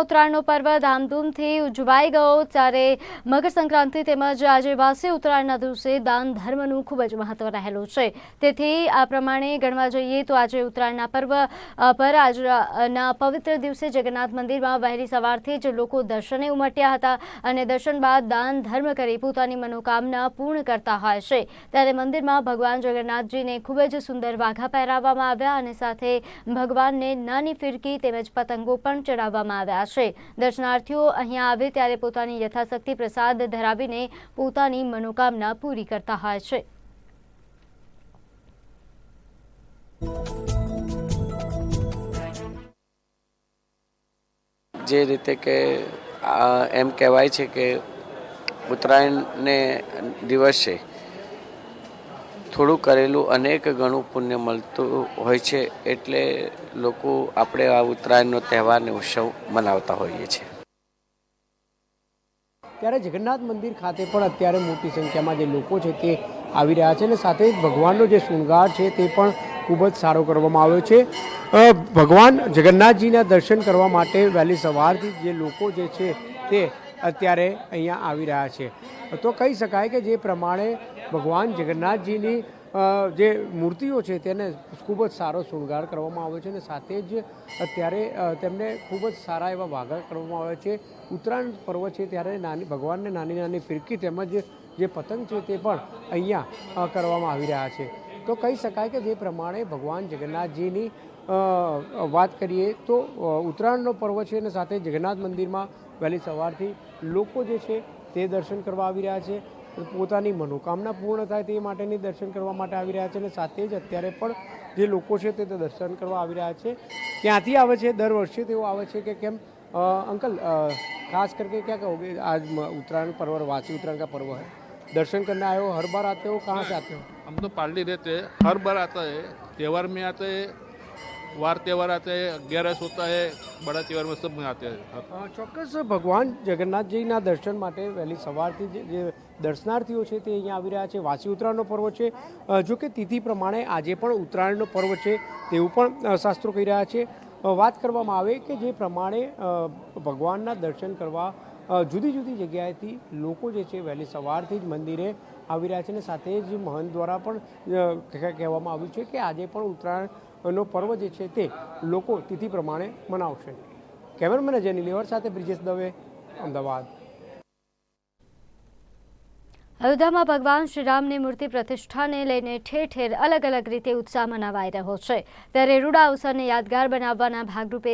ઉત્તરાયણનો પર્વ ધામધૂમથી ઉજવાઈ ગયો. ત્યારે મકર સંક્રાંતિ તેમજ આજે વાસી ઉત્તરાયણના દિવસે દાન ધર્મનું ખૂબ જ મહત્વ રહેલું છે. તેથી આ પ્રમાણે ગણવા જઈએ તો આજે ઉત્તરાયણના પર્વ પર આજના પવિત્ર દિવસે જગન્નાથ મંદિરમાં વહેલી સવારથી જ લોકો દર્શને ઉમટ્યા હતા અને દર્શન બાદ દાન ધર્મ કરી પોતાની મનોકામના પૂર્ણ કરતા હોય છે. ત્યારે મંદિરમાં ભગવાન જગન્નાથજીને ખૂબ જ સુંદર વાઘા પહેરાવવામાં આવ્યા અને સાથે ભગવાનને નાની ફિરકી તેમજ પતંગો પણ ચડાવવામાં આવ્યા છે. દર્શનાર્થીઓ અહીંયા આવે ત્યારે પોતાની યથાશક્તિ પ્રસાદ ધરાવીને પોતાની મનોકામના પૂરી કરતા હોય છે. જે રીતે કે એમ કહેવાય છે કે ઉત્તરાયણને દિવસે થોડું કરેલું, અનેક ગણું પુણ્ય મળતું હોય છે એટલે લોકો આપણે આ ઉત્તરાયણનો તહેવાર ને ઉત્સવ મનાવતા હોઈએ છીએ. ત્યારે જગન્નાથ મંદિર ખાતે પણ અત્યારે મોટી સંખ્યામાં જે લોકો છે તે આવી રહ્યા છે અને સાથે ભગવાનનો જે શૃંગાર છે તે પણ ખૂબ જ સારો કરવામાં આવ્યો છે. ભગવાન જગન્નાથજીના દર્શન કરવા માટે વહેલી સવારથી જે લોકો જે છે તે અત્યારે અહીંયા આવી રહ્યા છે. તો કહી શકાય કે જે પ્રમાણે ભગવાન જગન્નાથજીની જે મૂર્તિઓ છે તેને ખૂબ જ સારો શૃંગાર કરવામાં આવ્યો છે અને સાથે જ અત્યારે તેમને ખૂબ જ સારા એવા વાઘા કરવામાં આવ્યા છે. ઉત્તરાયણ પર્વ છે ત્યારે નાની, ભગવાનને નાની નાની ફિરકી તેમજ જે પતંગ છે તે પણ અહીંયા કરવામાં આવી રહ્યા છે. તો કહી શકાય કે જે પ્રમાણે ભગવાન જગન્નાથજીની વાત કરીએ તો ઉત્તરાયણનો પર્વ છે અને સાથે જગન્નાથ મંદિરમાં વહેલી સવારથી લોકો જે છે તે દર્શન કરવા આવી રહ્યા છે. પોતાની મનોકામના પૂર્ણ થાય તે માટેની દર્શન કરવા માટે આવી રહ્યા છે અને સાથે જ અત્યારે પણ જે લોકો છે તે તે દર્શન કરવા આવી રહ્યા છે ક્યાંથી આવે છે દર વર્ષે તેઓ આવે છે કે કેમ અ, અંકલ अ, खास करके क्या कहोगे आज म- उत्तरायण पर्व और वासी उत्तरायण का पर्व है दर्शन करने आए हो हर बार आते हो कहाँ से आते हो हम तो पार्टी रहते हैं हर बार आता है त्यौहार में आते हैं वार त्यौहार आते हैं ग्यारस होता है बड़ा त्यौहार में सब में आते हैं हर- અ, ચોક્કસ ભગવાન જગન્નાથજીના દર્શન માટે વહેલી સવારથી જે- જે દર્શનાર્થીઓ છે તે અહીંયા આવી રહ્યા છે વાસી ઉત્તરાયણનો પર્વ છે અ, જો કે તિથિ પ્રમાણે આજે પણ ઉત્તરાયણનો પર્વ છે તેવું પણ અ, શાસ્ત્રો કહી રહ્યા છે અ, વાત કરવામાં આવે કે જે પ્રમાણે ભગવાનના દર્શન કરવા જુદી જુદી જગ્યાએથી લોકો જે છે વહેલી સવારથી જ મંદિરે આવી રહ્યા છે અને સાથે જ મહંત દ્વારા પણ કહેવામાં આવ્યું છે કે આજે પણ ઉત્તરાયણનો પર્વ જે છે તે લોકો તિથિ પ્રમાણે મનાવશે. કેમેરામેન અજય નીલેવર સાથે બ્રિજેશ દવે, અમદાવાદ. અયોધ્યામાં ભગવાન શ્રીરામની મૂર્તિ પ્રતિષ્ઠાને લઈને ઠેર ઠેર અલગ અલગ રીતે ઉત્સાહ મનાવાઈ રહ્યો છે. ત્યારે રૂડા અવસરને યાદગાર બનાવવાના ભાગરૂપે